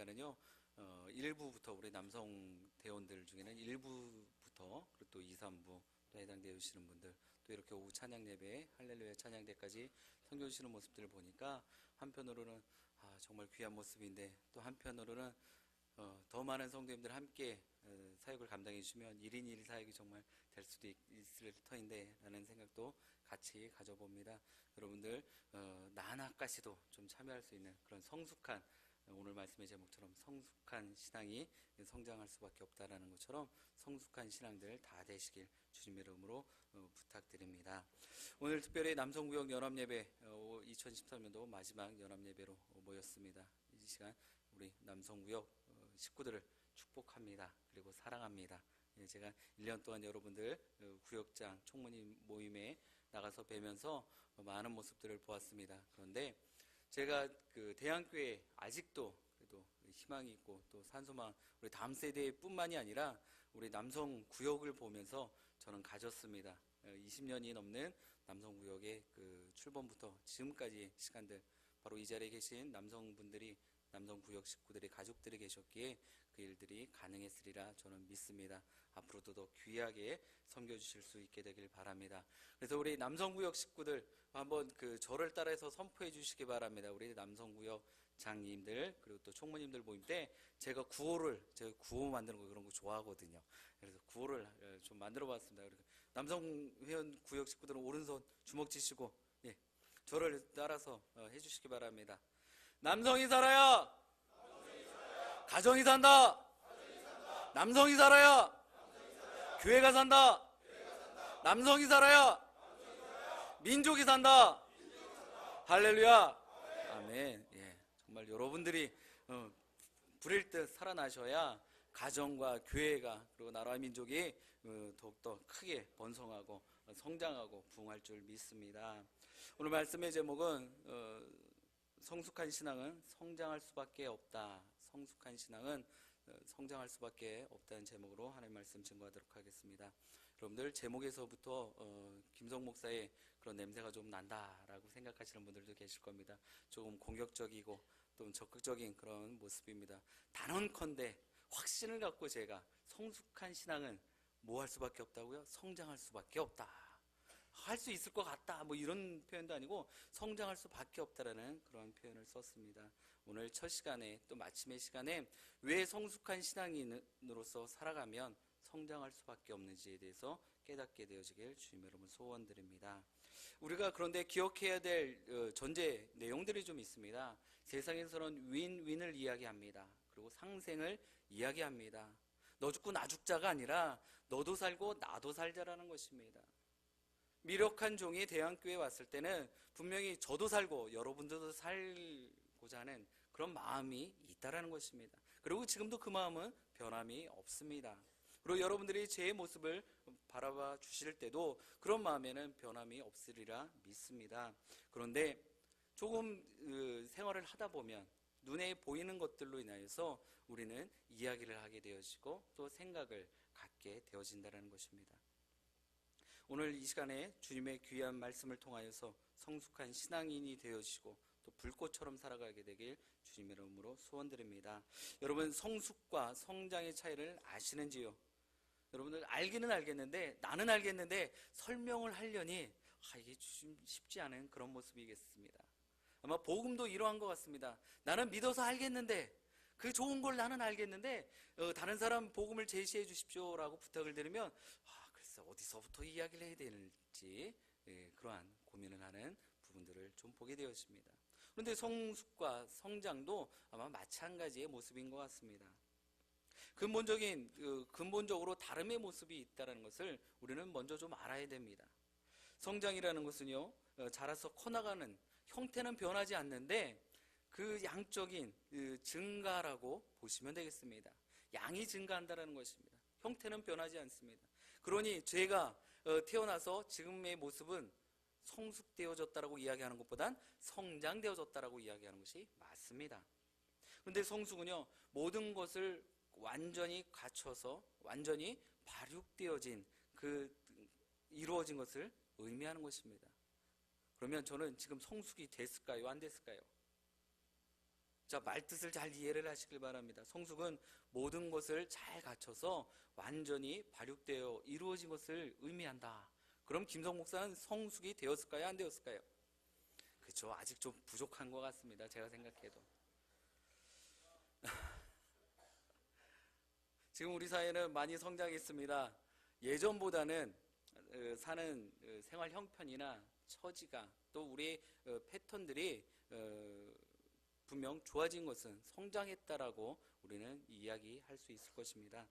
보니까는요, 어, 1부부터 우리 남성 대원들 중에는 1부부터 그리고 또 2, 3부 또 해당되어 주시는 분들 또 이렇게 오후 찬양 예배 할렐루야 찬양대까지 섬겨 주시는 모습들을 보니까 한편으로는 아, 정말 귀한 모습인데 또 한편으로는 어, 더 많은 성도님들 함께 어, 사역을 감당해 주시면 1인 1 사역이 정말 될 수도 있, 을 터인데 라는 생각도 같이 가져봅니다. 여러분들 어, 나나까지도 좀 참여할 수 있는 그런 성숙한 어, 오늘 말씀의 제목처럼 성숙한 신앙이 성장할 수밖에 없다라는 것처럼 성숙한 신앙들 다 되시길 주님의 이름으로 어, 부탁드립니다. 오늘 특별히 남성구역 연합예배 2013년도 마지막 연합예배로 모였습니다. 이 시간 우리 남성구역 어, 식구들을 축복합니다. 그리고 사랑합니다. 예, 제가 1년 동안 여러분들 어, 구역장 총무님 모임에 나가서 뵈면서 많은 모습들을 보았습니다. 그런데 제가 그 대한교회 아직도 그래도 희망이 있고 또 산소망 우리 다음 세대뿐만이 아니라 우리 남성 구역을 보면서 저는 가졌습니다. 20년이 넘는 남성 구역의 그 출범부터 지금까지 시간들 바로 이 자리에 계신 남성분들이 남성 구역 식구들의 가족들이 계셨기에 그 일들이 가능했으리라 저는 믿습니다. 앞으로도 더 귀하게 섬겨 주실 수 있게 되길 바랍니다. 그래서 우리 남성 구역 식구들 한번 그 저를 따라서 선포해 주시기 바랍니다. 우리 남성 구역 장님들 그리고 또 총무님들 모임 때 제가 구호를 제가 구호 만드는 거 그런 거 좋아하거든요. 그래서 구호를 어, 좀 만들어 봤습니다. 남성 회원 구역 식구들은 오른손 주먹 쥐시고 예, 저를 따라서 어, 해주시기 바랍니다. 남성이 살아야 가정이 산다. 남성이 살아야 교회가 산다. 남성이 살아야 민족이 산다. 할렐루야. 아멘. 예, 정말 여러분들이 어, 불일 듯 살아나셔야 가정과 교회가 그리고 나라와 민족이 어, 더욱더 크게 번성하고 어, 성장하고 부흥할 줄 믿습니다. 오늘 말씀의 제목은 어, 성숙한 신앙은 성장할 수밖에 없다. 성숙한 신앙은 어, 성장할 수밖에 없다는 제목으로 하나님 말씀 증거하도록 하겠습니다. 여러분들 제목에서부터 어, 김성 목사의 그런 냄새가 좀 난다라고 생각하시는 분들도 계실 겁니다. 조금 공격적이고 또 적극적인 그런 모습입니다. 단언컨대 확신을 갖고 제가 성숙한 신앙은 뭐 할 수밖에 없다고요? 성장할 수밖에 없다. 할 수 있을 것 같다. 뭐 이런 표현도 아니고 성장할 수밖에 없다라는 그런 표현을 썼습니다. 오늘 첫 시간에 또 마침의 시간에 왜 성숙한 신앙인으로서 살아가면 성장할 수밖에 없는지에 대해서 깨닫게 되어지길 주님의 여러분 소원드립니다. 우리가 그런데 기억해야 될 어, 전제 내용들이 좀 있습니다. 세상에서는 윈윈을 이야기합니다. 그리고 상생을 이야기합니다. 너 죽고 나 죽자가 아니라 너도 살고 나도 살자라는 것입니다. 미력한 종이 대한교회에 왔을 때는 분명히 저도 살고 여러분들도 살고자 하는 그런 마음이 있다라는 것입니다. 그리고 지금도 그 마음은 변함이 없습니다. 그리고 여러분들이 제 모습을 바라봐 주실 때도 그런 마음에는 변함이 없으리라 믿습니다. 그런데 조금 그 생활을 하다 보면 눈에 보이는 것들로 인하여서 우리는 이야기를 하게 되어지고 또 생각을 갖게 되어진다는 것입니다. 오늘 이 시간에 주님의 귀한 말씀을 통하여서 성숙한 신앙인이 되어지고 또 불꽃처럼 살아가게 되길 주님의 이름으로 소원드립니다. 여러분 성숙과 성장의 차이를 아시는지요? 여러분들 알기는 알겠는데 나는 알겠는데 설명을 하려니 아, 이게 좀 쉽지 않은 그런 모습이겠습니다. 아마 복음도 이러한 것 같습니다. 나는 믿어서 알겠는데 그 좋은 걸 나는 알겠는데 어, 다른 사람 복음을 제시해 주십시오라고 부탁을 드리면 아, 글쎄 어디서부터 이야기를 해야 되는지 예, 그러한 고민을 하는 부분들을 좀 보게 되었습니다. 그런데 성숙과 성장도 아마 마찬가지의 모습인 것 같습니다. 근본적인 그 근본적으로 다름의 모습이 있다는 것을 우리는 먼저 좀 알아야 됩니다. 성장이라는 것은요 어, 자라서 커나가는 형태는 변하지 않는데 그 양적인 그 증가라고 보시면 되겠습니다. 양이 증가한다는 것입니다. 형태는 변하지 않습니다. 그러니 제가 어, 태어나서 지금의 모습은 성숙되어졌다라고 이야기하는 것보단 성장되어졌다라고 이야기하는 것이 맞습니다. 그런데 성숙은요 모든 것을 완전히 갖춰서 완전히 발육되어진 그 이루어진 것을 의미하는 것입니다. 그러면 저는 지금 성숙이 됐을까요? 안 됐을까요? 자, 말뜻을 잘 이해를 하시길 바랍니다. 성숙은 모든 것을 잘 갖춰서 완전히 발육되어 이루어진 것을 의미한다. 그럼 김성 목사는 성숙이 되었을까요? 안 되었을까요? 그렇죠. 아직 좀 부족한 것 같습니다. 제가 생각해도. 지금 우리 사회는 많이 성장했습니다. 예전보다는 어, 사는 어, 생활 형편이나 처지가 또 우리 어, 패턴들이 어, 분명 좋아진 것은 성장했다라고 우리는 이야기할 수 있을 것입니다.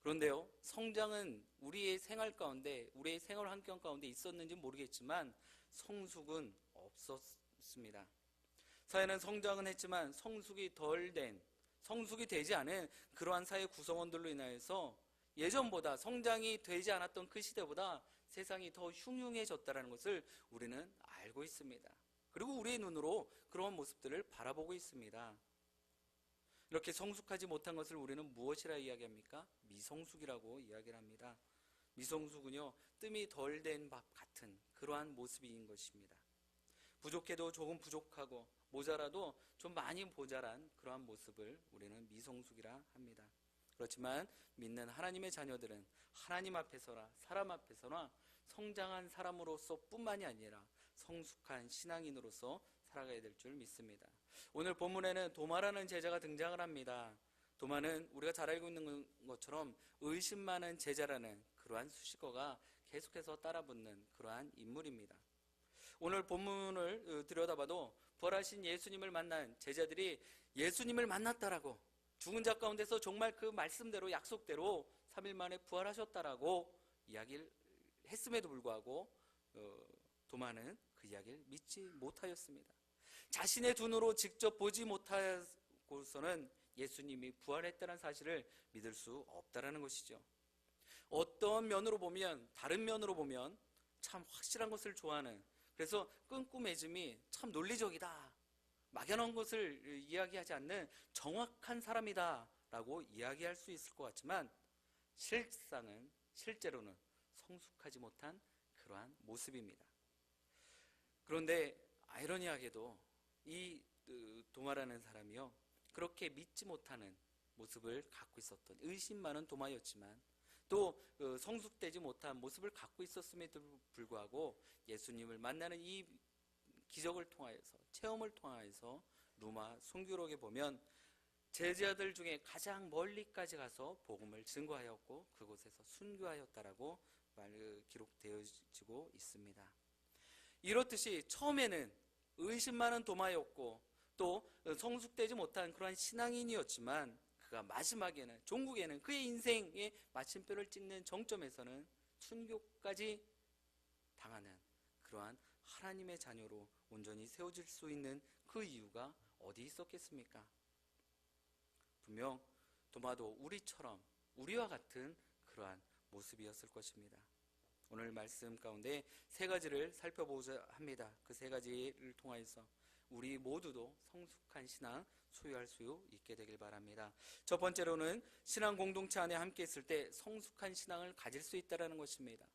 그런데요, 성장은 우리의 생활 가운데, 우리의 생활 환경 가운데 있었는지 모르겠지만 성숙은 없었습니다. 사회는 성장은 했지만 성숙이 덜 된, 성숙이 되지 않은 그러한 사회 구성원들로 인하여서 예전보다 성장이 되지 않았던 그 시대보다 세상이 더 흉흉해졌다는 것을 우리는 알고 있습니다. 그리고 우리의 눈으로 그런 모습들을 바라보고 있습니다. 이렇게 성숙하지 못한 것을 우리는 무엇이라 이야기합니까? 미성숙이라고 이야기를 합니다. 미성숙은요, 뜸이 덜 된 밥 같은 그러한 모습인 것입니다. 부족해도 조금 부족하고 모자라도 좀 많이 모자란 그러한 모습을 우리는 미성숙이라 합니다. 그렇지만 믿는 하나님의 자녀들은 하나님 앞에서나 사람 앞에서나 성장한 사람으로서 뿐만이 아니라 성숙한 신앙인으로서 살아가야 될 줄 믿습니다. 오늘 본문에는 도마라는 제자가 등장을 합니다. 도마는 우리가 잘 알고 있는 것처럼 의심 많은 제자라는 그러한 수식어가 계속해서 따라붙는 그러한 인물입니다. 오늘 본문을 어, 들여다봐도 부활하신 예수님을 만난 제자들이 예수님을 만났다라고 죽은 자 가운데서 정말 그 말씀대로 약속대로 3일 만에 부활하셨다라고 이야기를 했음에도 불구하고 어, 도마는 그 이야기를 믿지 못하였습니다. 자신의 눈으로 직접 보지 못하고서는 예수님이 부활했다는 사실을 믿을 수 없다라는 것이죠. 어떤 면으로 보면 다른 면으로 보면 참 확실한 것을 좋아하는 그래서 끈꾸매짐이 참 논리적이다. 막연한 것을 이야기하지 않는 정확한 사람이다라고 이야기할 수 있을 것 같지만 실상은 실제로는 성숙하지 못한 그러한 모습입니다. 그런데 아이러니하게도 이 어, 도마라는 사람이요 그렇게 믿지 못하는 모습을 갖고 있었던 의심 많은 도마였지만 또 어, 성숙되지 못한 모습을 갖고 있었음에도 불구하고 예수님을 만나는 이 기적을 통하여서 체험을 통하여서 루마 순교록에 보면 제자들 중에 가장 멀리까지 가서 복음을 증거하였고 그곳에서 순교하였다라고 말 기록되어지고 있습니다. 이렇듯이 처음에는 의심 많은 도마였고 또 성숙되지 못한 그러한 신앙인이었지만 그가 마지막에는 종국에는 그의 인생의 마침표를 찍는 정점에서는 순교까지 당하는 그러한 하나님의 자녀로 온전히 세워질 수 있는 그 이유가 어디 있었겠습니까? 분명 도마도 우리처럼 우리와 같은 그러한 모습이었을 것입니다. 오늘 말씀 가운데 세 가지를 살펴보자 합니다. 그 세 가지를 통하여서 우리 모두도 성숙한 신앙 소유할 수 있게 되길 바랍니다. 첫 번째로는 신앙 공동체 안에 함께 있을 때 성숙한 신앙을 가질 수 있다는 것입니다.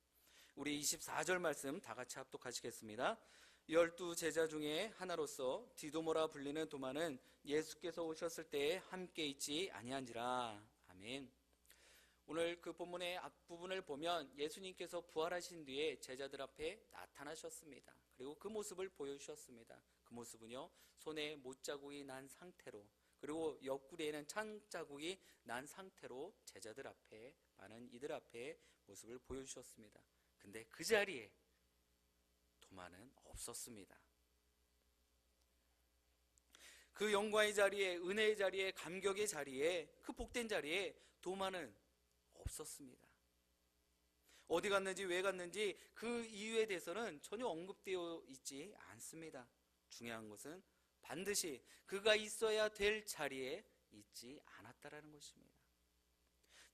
우리 24절 말씀 다 같이 합독하시겠습니다. 열두 제자 중에 하나로서 디도모라 불리는 도마는 예수께서 오셨을 때에 함께 있지 아니한지라. 아멘. 오늘 그 본문의 앞 부분을 보면 예수님께서 부활하신 뒤에 제자들 앞에 나타나셨습니다. 그리고 그 모습을 보여주셨습니다. 그 모습은요, 손에 못자국이 난 상태로, 그리고 옆구리에는 창자국이 난 상태로 제자들 앞에, 많은 이들 앞에 모습을 보여주셨습니다. 근데 그 자리에 도마는 없었습니다. 그 영광의 자리에, 은혜의 자리에, 감격의 자리에, 그 복된 자리에 도마는 없었습니다. 어디 갔는지 왜 갔는지 그 이유에 대해서는 전혀 언급되어 있지 않습니다. 중요한 것은 반드시 그가 있어야 될 자리에 있지 않았다라는 것입니다.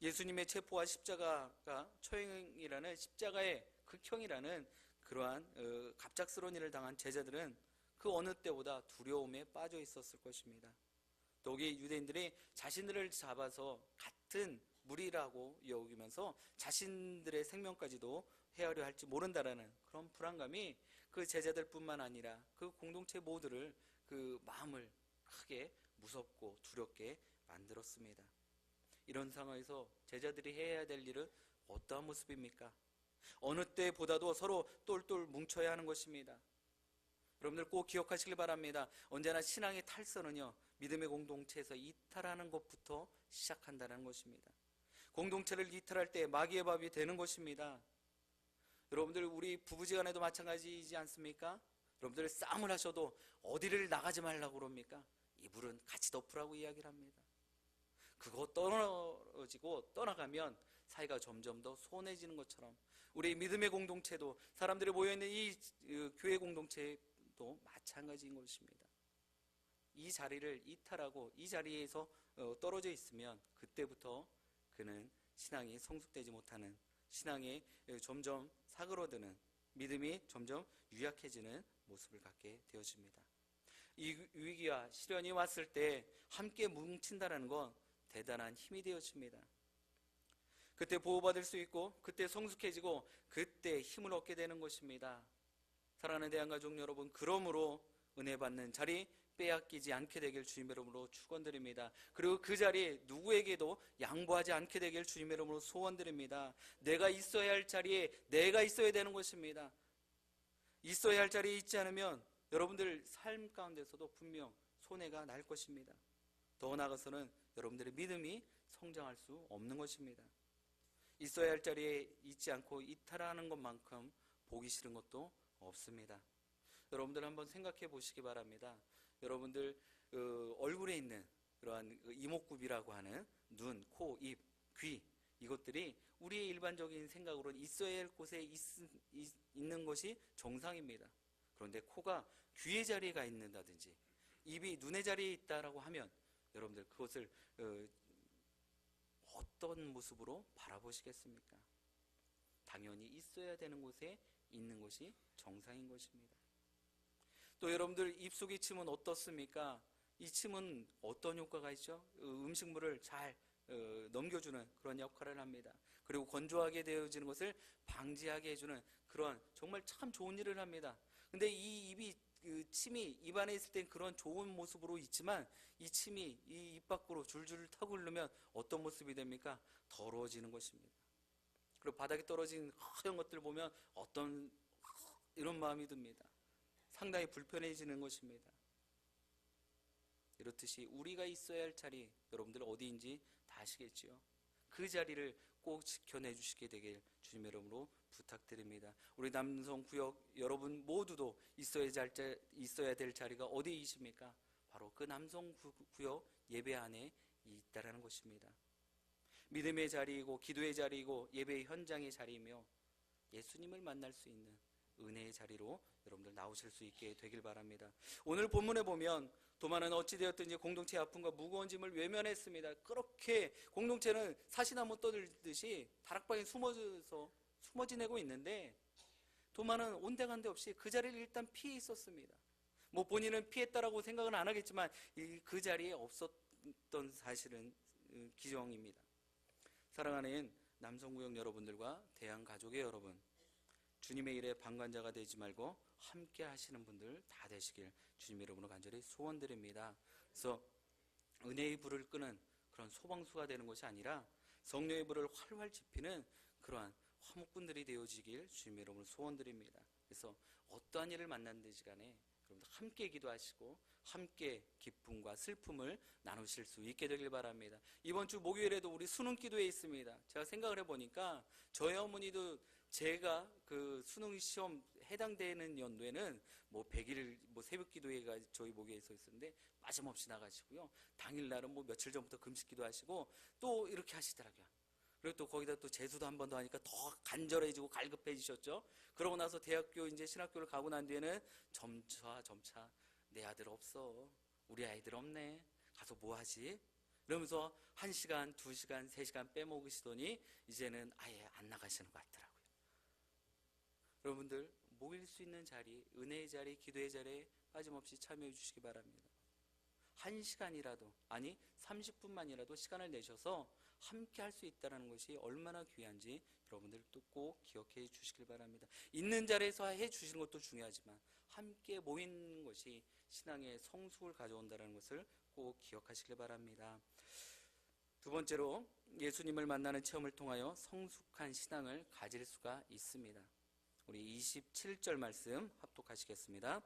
예수님의 체포와 십자가가 처형이라는 십자가의 극형이라는 그러한 어, 갑작스러운 일을 당한 제자들은 그 어느 때보다 두려움에 빠져 있었을 것입니다. 더욱이 유대인들이 자신들을 잡아서 같은 무리라고 여기면서 자신들의 생명까지도 헤아려 할지 모른다라는 그런 불안감이 그 제자들뿐만 아니라 그 공동체 모두를 그 마음을 크게 무섭고 두렵게 만들었습니다. 이런 상황에서 제자들이 해야 될 일은 어떠한 모습입니까? 어느 때보다도 서로 똘똘 뭉쳐야 하는 것입니다. 여러분들 꼭 기억하시길 바랍니다. 언제나 신앙의 탈선은요, 믿음의 공동체에서 이탈하는 것부터 시작한다는 것입니다. 공동체를 이탈할 때 마귀의 밥이 되는 것입니다. 여러분들 우리 부부지간에도 마찬가지이지 않습니까? 여러분들 싸움을 하셔도 어디를 나가지 말라고 그럽니까? 이불은 같이 덮으라고 이야기를 합니다. 그거 떨어지고 떠나가면 사이가 점점 더 소원해지는 것처럼 우리 믿음의 공동체도 사람들이 모여있는 이 어, 교회 공동체도 마찬가지인 것입니다. 이 자리를 이탈하고 이 자리에서 어, 떨어져 있으면 그때부터 그는 신앙이 성숙되지 못하는 신앙이 어, 점점 사그러드는 믿음이 점점 유약해지는 모습을 갖게 되어집니다. 이 위기와 시련이 왔을 때 함께 뭉친다는 건 대단한 힘이 되어집니다. 그때 보호받을 수 있고 그때 성숙해지고 그때 힘을 얻게 되는 것입니다. 사랑하는 대한가족 여러분, 그러므로 은혜 받는 자리 빼앗기지 않게 되길 주님의 이름으로 축원드립니다. 그리고 그 자리에 누구에게도 양보하지 않게 되길 주님의 이름으로 소원드립니다. 내가 있어야 할 자리에 내가 있어야 되는 것입니다. 있어야 할 자리에 있지 않으면 여러분들 삶 가운데서도 분명 손해가 날 것입니다. 더 나아가서는 여러분들의 믿음이 성장할 수 없는 것입니다. 있어야 할 자리에 있지 않고 이탈하는 것만큼 보기 싫은 것도 없습니다. 여러분들 한번 생각해 보시기 바랍니다. 여러분들 어, 얼굴에 있는 그러한 그 이목구비라고 하는 눈, 코, 입, 귀 이것들이 우리의 일반적인 생각으로는 있어야 할 곳에 있, 있는 것이 정상입니다. 그런데 코가 귀의 자리에 가 있는다든지 입이 눈의 자리에 있다라고 하면 여러분들 그것을 어, 어떤 모습으로 바라보시겠습니까? 당연히 있어야 되는 곳에 있는 것이 정상인 것입니다. 또 여러분들 입속의 침은 어떻습니까? 이 침은 어떤 효과가 있죠? 어, 음식물을 잘 어, 넘겨주는 그런 역할을 합니다. 그리고 건조하게 되어지는 것을 방지하게 해주는 그런 정말 참 좋은 일을 합니다. 근데 이 입이 그 침이 입안에 있을 땐 그런 좋은 모습으로 있지만 이 침이 이 입 밖으로 줄줄 타고 흐르면 어떤 모습이 됩니까? 더러워지는 것입니다. 그리고 바닥에 떨어진 허연 것들 보면 어떤 이런 마음이 듭니다. 상당히 불편해지는 것입니다. 이렇듯이 우리가 있어야 할 자리 여러분들 어디인지 다 아시겠지요? 그 자리를 꼭 지켜내 주시게 되길 주님의 이름으로 부탁드립니다. 우리 남성 구역 여러분 모두도 있어야, 잘, 자- 있어야 될 자리가 어디이십니까? 바로 그 남성 구- 구역 예배 안에 있다라는 것입니다. 믿음의 자리이고 기도의 자리이고 예배의 현장의 자리이며 예수님을 만날 수 있는 은혜의 자리로 여러분들 나오실 수 있게 되길 바랍니다. 오늘 본문에 보면 도마는 어찌되었든지 공동체의 아픔과 무거운 짐을 외면했습니다. 그렇게 공동체는 사시나무 떠들듯이 다락방에 숨어서 숨어 지내고 있는데 도마는 온데간데 없이 그 자리를 일단 피해 있었습니다. 뭐 본인은 피했다라고 생각은 안 하겠지만 이- 그 자리에 없었던 사실은 음, 기정입니다. 사랑하는 남성구역 여러분들과 대한 가족의 여러분, 주님의 일에 방관자가 되지 말고 함께 하시는 분들 다 되시길 주님의 이름으로 간절히 소원드립니다. 그래서 은혜의 불을 끄는 그런 소방수가 되는 것이 아니라 성령의 불을 활활 지피는 그러한 화목분들이 되어지길 주님의 이름으로 소원드립니다. 그래서 어떠한 일을 만난든지 간에 여러분들 함께 기도하시고 함께 기쁨과 슬픔을 나누실 수 있게 되길 바랍니다. 이번 주 목요일에도 우리 수능 기도회 있습니다. 제가 생각을 해보니까 저희 어머니도 제가 그 수능 시험 해당되는 연도에는 뭐 100일 뭐 새벽 기도회가 저희 목요일에 있었는데 빠짐없이 나가시고요. 당일 날은 뭐 며칠 전부터 금식 기도하시고 또 이렇게 하시더라고요. 그리고 또 거기다 또 재수도 한 번 더 하니까 더 간절해지고 갈급해지셨죠. 그러고 나서 대학교 이제 신학교를 가고 난 뒤에는 점차 점차 내 아들 없어. 우리 아이들 없네. 가서 뭐 하지? 이러면서 한 시간, 두 시간, 세 시간 빼먹으시더니 이제는 아예 안 나가시는 것 같더라고요. 여러분들 모일 수 있는 자리, 은혜의 자리, 기도의 자리에 빠짐없이 참여해 주시기 바랍니다. 한 시간이라도 아니 30분만이라도 시간을 내셔서 함께 할 수 있다는 것이 얼마나 귀한지 여러분들 또꼭 기억해 주시길 바랍니다. 있는 자리에서 해 주시는 것도 중요하지만 함께 모이는 것이 신앙의 성숙을 가져온다는 것을 꼭 기억하시길 바랍니다. 두 번째로 예수님을 만나는 체험을 통하여 성숙한 신앙을 가질 수가 있습니다. 우리 27절 말씀 합독하시겠습니다.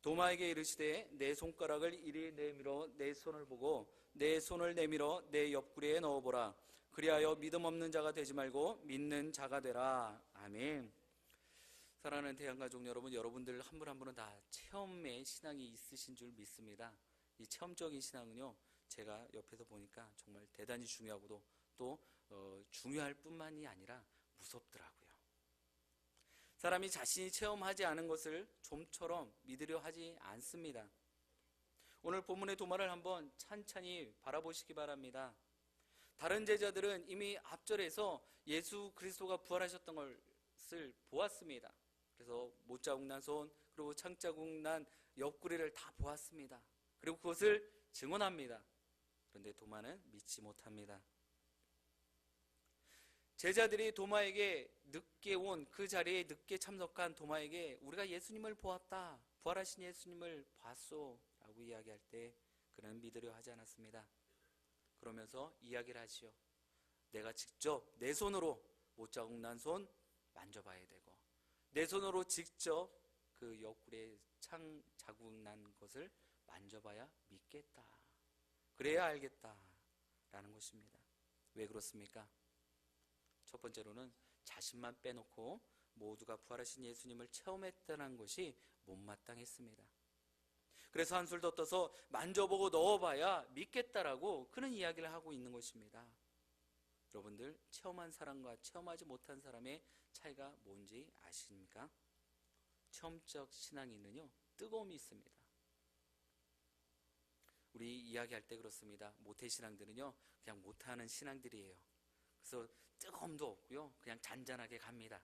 도마에게 이르시되 내 손가락을 이리 내밀어 내 손을 보고 내 손을 내밀어 내 옆구리에 넣어보라. 그리하여 믿음 없는 자가 되지 말고 믿는 자가 되라. 아멘. 사랑하는 대한가족 여러분, 여러분들 한 분 한 분은 다 체험의 신앙이 있으신 줄 믿습니다. 이 체험적인 신앙은요, 제가 옆에서 보니까 정말 대단히 중요하고도 또 어, 중요할 뿐만이 아니라 무섭더라고요. 사람이 자신이 체험하지 않은 것을 좀처럼 믿으려 하지 않습니다. 오늘 본문의 도마를 한번 찬찬히 바라보시기 바랍니다. 다른 제자들은 이미 앞절에서 예수 그리스도가 부활하셨던 것을 보았습니다. 그래서 못자국 난 손, 그리고 창자국 난 옆구리를 다 보았습니다. 그리고 그것을 증언합니다. 그런데 도마는 믿지 못합니다. 제자들이 도마에게 늦게 온 그 자리에 늦게 참석한 도마에게 우리가 예수님을 보았다. 부활하신 예수님을 봤소. 라고 이야기할 때 그는 믿으려 하지 않았습니다. 그러면서 이야기를 하시오. 내가 직접 내 손으로 못자국 난 손 만져봐야 되고 내 손으로 직접 그 옆구리에 창 자국 난 것을 만져봐야 믿겠다. 그래야 알겠다. 라는 것입니다. 왜 그렇습니까? 첫 번째로는 자신만 빼놓고 모두가 부활하신 예수님을 체험했다는 것이 못마땅했습니다. 그래서 한술 더 떠서 만져보고 넣어봐야 믿겠다라고 그런 이야기를 하고 있는 것입니다. 여러분들 체험한 사람과 체험하지 못한 사람의 차이가 뭔지 아십니까? 체험적 신앙인은요 뜨거움이 있습니다. 우리 이야기할 때 그렇습니다. 모태 신앙들은요 그냥 못하는 신앙들이에요. 그래서 뜨거움도 없고요 그냥 잔잔하게 갑니다.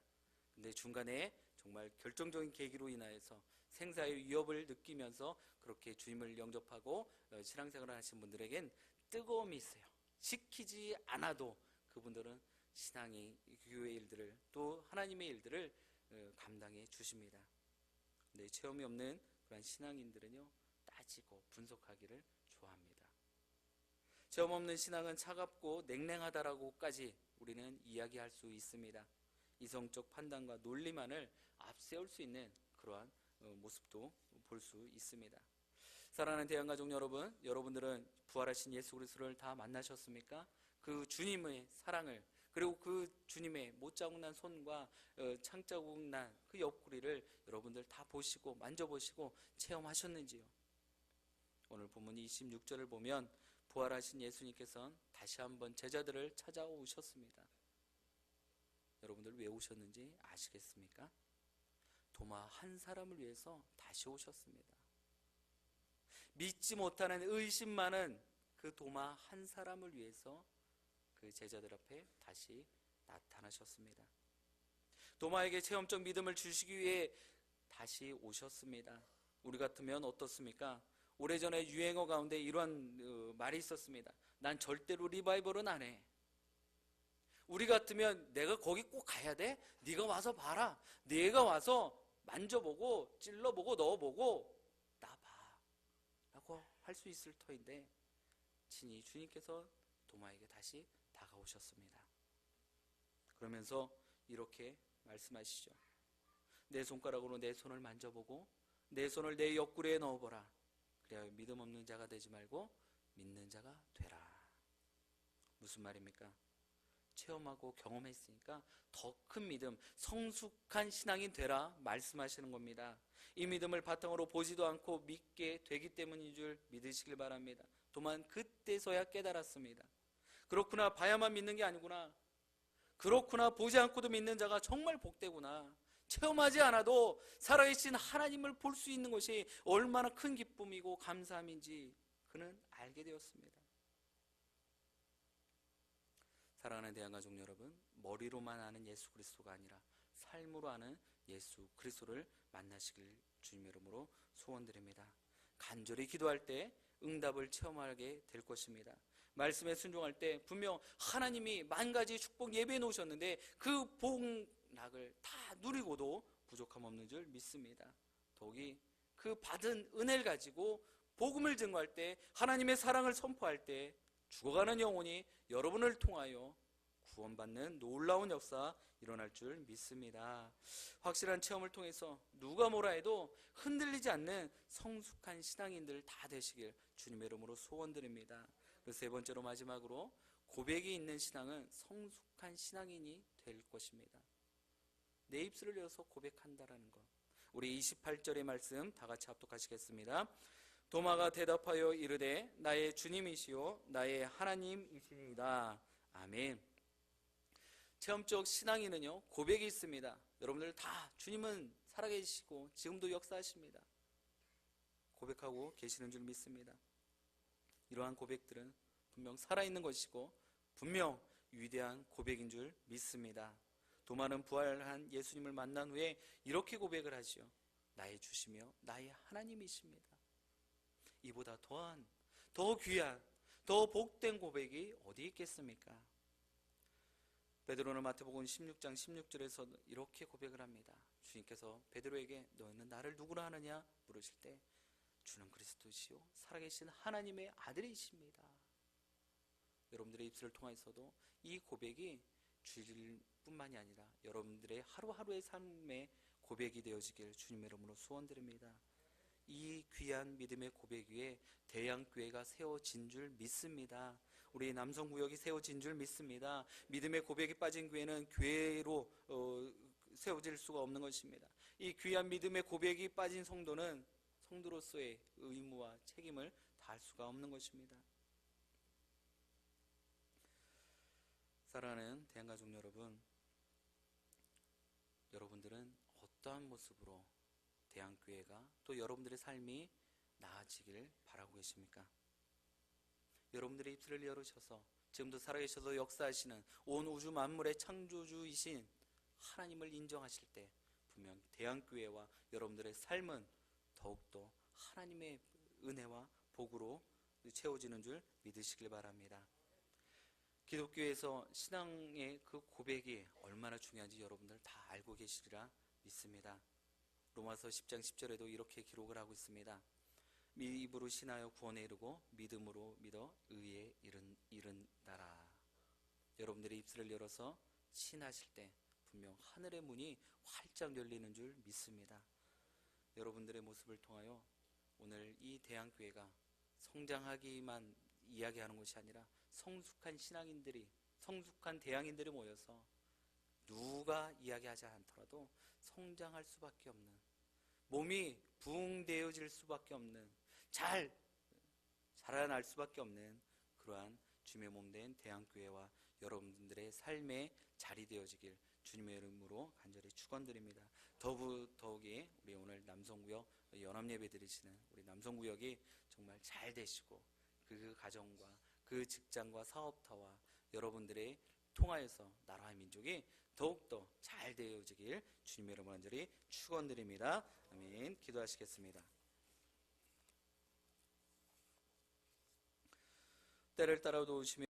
근데 중간에 정말 결정적인 계기로 인하여서 생사의 위협을 느끼면서 그렇게 주님을 영접하고 어, 신앙생활을 하신 분들에겐 뜨거움이 있어요. 시키지 않아도 그분들은 신앙이 교회 일들을 또 하나님의 일들을 어, 감당해 주십니다. 근데 체험이 없는 그런 신앙인들은요 따지고 분석하기를. 체험 없는 신앙은 차갑고 냉랭하다라고까지 우리는 이야기할 수 있습니다. 이성적 판단과 논리만을 앞세울 수 있는 그러한 어, 모습도 볼 수 있습니다. 사랑하는 대한가족 여러분, 여러분들은 부활하신 예수 그리스도를 다 만나셨습니까? 그 주님의 사랑을 그리고 그 주님의 못자국 난 손과 어, 창자국 난 그 옆구리를 여러분들 다 보시고 만져보시고 체험하셨는지요? 오늘 본문 26절을 보면 부활하신 예수님께서는 다시 한번 제자들을 찾아오셨습니다. 여러분들 왜 오셨는지 아시겠습니까? 도마 한 사람을 위해서 다시 오셨습니다. 믿지 못하는 의심 많은 그 도마 한 사람을 위해서 그 제자들 앞에 다시 나타나셨습니다. 도마에게 체험적 믿음을 주시기 위해 다시 오셨습니다. 우리 같으면 어떻습니까? 오래전에 유행어 가운데 이러한 어, 말이 있었습니다. 난 절대로 리바이벌은 안 해. 우리 같으면 내가 거기 꼭 가야 돼? 네가 와서 봐라. 네가 와서 만져보고 찔러보고 넣어보고 나 봐. 라고 할 수 있을 터인데 친히 주님께서 도마에게 다시 다가오셨습니다. 그러면서 이렇게 말씀하시죠. 내 손가락으로 내 손을 만져보고 내 손을 내 옆구리에 넣어보라. 그래야 믿음 없는 자가 되지 말고 믿는 자가 되라. 무슨 말입니까? 체험하고 경험했으니까 더 큰 믿음, 성숙한 신앙이 되라 말씀하시는 겁니다. 이 믿음을 바탕으로 보지도 않고 믿게 되기 때문인 줄 믿으시길 바랍니다. 도만 그때서야 깨달았습니다. 그렇구나, 봐야만 믿는 게 아니구나. 그렇구나, 보지 않고도 믿는 자가 정말 복되구나. 체험하지 않아도 살아계신 하나님을 볼 수 있는 것이 얼마나 큰 기쁨이고 감사함인지 그는 알게 되었습니다. 사랑하는 대한가족 여러분, 머리로만 아는 예수 그리스도가 아니라 삶으로 아는 예수 그리스도를 만나시길 주님 이름으로 소원드립니다. 간절히 기도할 때 응답을 체험하게 될 것입니다. 말씀에 순종할 때 분명 하나님이 만 가지 축복 예배해 놓으셨는데 그 복 락을 다 누리고도 부족함 없는 줄 믿습니다. 더욱이 그 받은 은혜를 가지고 복음을 증거할 때, 하나님의 사랑을 선포할 때, 죽어가는 영혼이 여러분을 통하여 구원받는 놀라운 역사 일어날 줄 믿습니다. 확실한 체험을 통해서 누가 뭐라 해도 흔들리지 않는 성숙한 신앙인들 다 되시길 주님의 이름으로 소원드립니다. 그리고 세 번째로 마지막으로 고백이 있는 신앙은 성숙한 신앙인이 될 것입니다. 내 입술을 열어서 고백한다라는 것. 우리 28절의 말씀 다 같이 합독하시겠습니다. 도마가 대답하여 이르되 나의 주님이시요 나의 하나님이시니이다. 아멘. 체험적 신앙인은요 고백이 있습니다. 여러분들 다 주님은 살아계시고 지금도 역사하십니다. 고백하고 계시는 줄 믿습니다. 이러한 고백들은 분명 살아있는 것이고 분명 위대한 고백인 줄 믿습니다. 도마는 부활한 예수님을 만난 후에 이렇게 고백을 하지요. 나의 주시며 나의 하나님이십니다. 이보다 더한, 더 귀한, 더 복된 고백이 어디 있겠습니까? 베드로는 마태복음 16장 16절에서 이렇게 고백을 합니다. 주님께서 베드로에게 너는 나를 누구라 하느냐 물으실 때 주는 그리스도시요 살아계신 하나님의 아들이십니다. 여러분들의 입술을 통해서도 이 고백이 주일 뿐만이 아니라 여러분들의 하루하루의 삶의 고백이 되어지길 주님의 이름으로 소원드립니다. 이 귀한 믿음의 고백 위에 대양교회가 세워진 줄 믿습니다. 우리 남성구역이 세워진 줄 믿습니다. 믿음의 고백이 빠진 교회는 교회로 어, 세워질 수가 없는 것입니다. 이 귀한 믿음의 고백이 빠진 성도는 성도로서의 의무와 책임을 다할 수가 없는 것입니다. 사랑하는 대한가족 여러분, 여러분들은 어떠한 모습으로 대한교회가 또 여러분들의 삶이 나아지길 바라고 계십니까? 여러분들의 입술을 열으셔서 지금도 살아계셔서 역사하시는 온 우주 만물의 창조주이신 하나님을 인정하실 때 분명 대한교회와 여러분들의 삶은 더욱더 하나님의 은혜와 복으로 채워지는 줄 믿으시길 바랍니다. 기독교에서 신앙의 그 고백이 얼마나 중요한지 여러분들 다 알고 계시리라 믿습니다. 로마서 10장 10절에도 이렇게 기록을 하고 있습니다. 입으로 신하여 구원에 이르고 믿음으로 믿어 의에 이른, 이른다라. 여러분들의 입술을 열어서 신하실 때 분명 하늘의 문이 활짝 열리는 줄 믿습니다. 여러분들의 모습을 통하여 오늘 이 대한교회가 성장하기만 이야기하는 것이 아니라 성숙한 신앙인들이 성숙한 대항인들이 모여서 누가 이야기하지 않더라도 성장할 수밖에 없는 몸이 부흥되어질 수밖에 없는 잘 자라날 수밖에 없는 그러한 주님의 몸된 대한교회와 여러분들의 삶의 자리 되어지길 주님의 이름으로 간절히 축원드립니다. 더욱 더욱이 우리 오늘 남성구역 연합 예배 드리시는 우리 남성구역이 정말 잘 되시고 그 가정과 그 직장과 사업터와 여러분들의 통하여서 나라와 민족이 더욱더 잘 되어지길 주님의 이름으로 간절히 축원드립니다. 아멘. 기도하시겠습니다. 때를 따라 도우시며